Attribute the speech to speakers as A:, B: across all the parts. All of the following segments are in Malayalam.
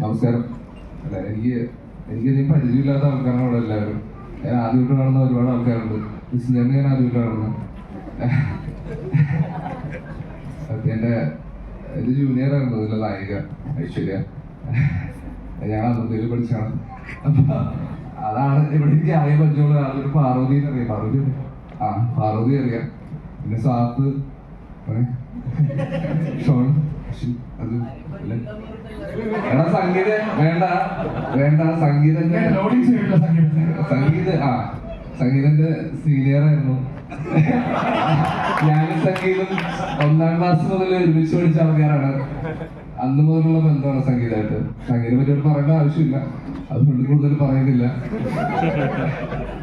A: നമസ്കാരം. അല്ല എനിക്ക് എനിക്ക് ഇതിന് പരിചയമില്ലാത്ത ആൾക്കാരാണ് ഇവിടെ എല്ലാവരും. ഞാൻ ആദ്യമായിട്ട് കാണുന്ന ഒരുപാട് ആൾക്കാരുണ്ട്. വിസ്മയം ഞാൻ ആദ്യമായിട്ട് കാണുന്നത്. എന്റെ എന്റെ ജൂനിയർ ആയിരുന്നു ഇതിലെ നായിക ഐശ്വര്യ. ഞാൻ അന്നത്തേൽ പഠിച്ചാണ്. അപ്പൊ അതാണ് ഇവിടെ എനിക്ക് അറിയാൻ പറ്റുള്ളൂ. അതൊരു പാർവതി അറിയാം പാർവതി. ആ പാർവതി അറിയാം. പിന്നെ സാത്ത്? ഷോൺ അത്. എടാ സംഗീതം വേണ്ട വേണ്ട സംഗീതം
B: ലോഡിംഗ് ചെയ്തിട്ടുള്ള സംഗീതം.
A: സംഗീത ആ സംഗീതന്റെ സീനിയർ ആയിരുന്നു. ഞാനും സംഗീതം ഒന്നാം ക്ലാസ് മുതൽ ഒരുമിച്ച് പഠിച്ച ആൾക്കാരാണ്. അന്ന് മുതലുള്ള ബന്ധമാണ് സംഗീതമായിട്ട് സംഗീതം പറ്റി പറയേണ്ട ആവശ്യമില്ല. അതുകൊണ്ട് കൂടുതൽ പറയുന്നില്ല.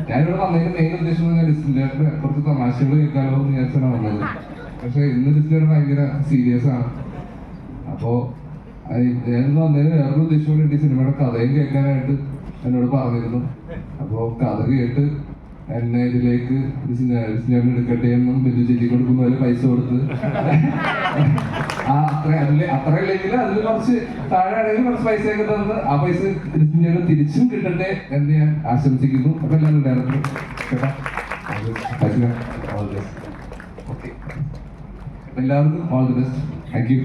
A: ഞാനിവിടെ വന്നതിന്റെ മെയിൻ ഉദ്ദേശം എന്ന് കുറച്ച് തമാശകൾ കേൾക്കാനുള്ള എന്ന് വിചാരിച്ചാണ് വന്നത്. പക്ഷെ ഇന്ന് ഡിസ്റ്റിലേറ്റർ ഭയങ്കര സീരിയസ് ആണ്. അപ്പോ ഞാൻ വേറൊരു ഉദ്ദേശം വേണ്ടി സിനിമയുടെ കഥയും കേൾക്കാനായിട്ട് എന്നോട് പറഞ്ഞിരുന്നു. അപ്പോ കഥ കേട്ട് എന്നെ ഇതിലേക്ക് എടുക്കട്ടെ എന്നും ബിന്ദു ചെല്ലി കൊടുക്കുന്ന പോലെ പൈസ കൊടുത്ത്. ആ അത്ര അതിൽ അത്ര ഇല്ലെങ്കിൽ അതിൽ കുറച്ച് താഴെ ആണെങ്കിൽ കുറച്ച് പൈസ ഒക്കെ തന്നത് ആ പൈസ സിനിമയുടെ തിരിച്ചും കിട്ടട്ടെ എന്ന് ഞാൻ ആശംസിക്കുന്നു. അപ്പൊ എല്ലാവരും ഡയറക്ടർ കേട്ടോ? ഓക്കെ എല്ലാവർക്കും all the best
B: thank you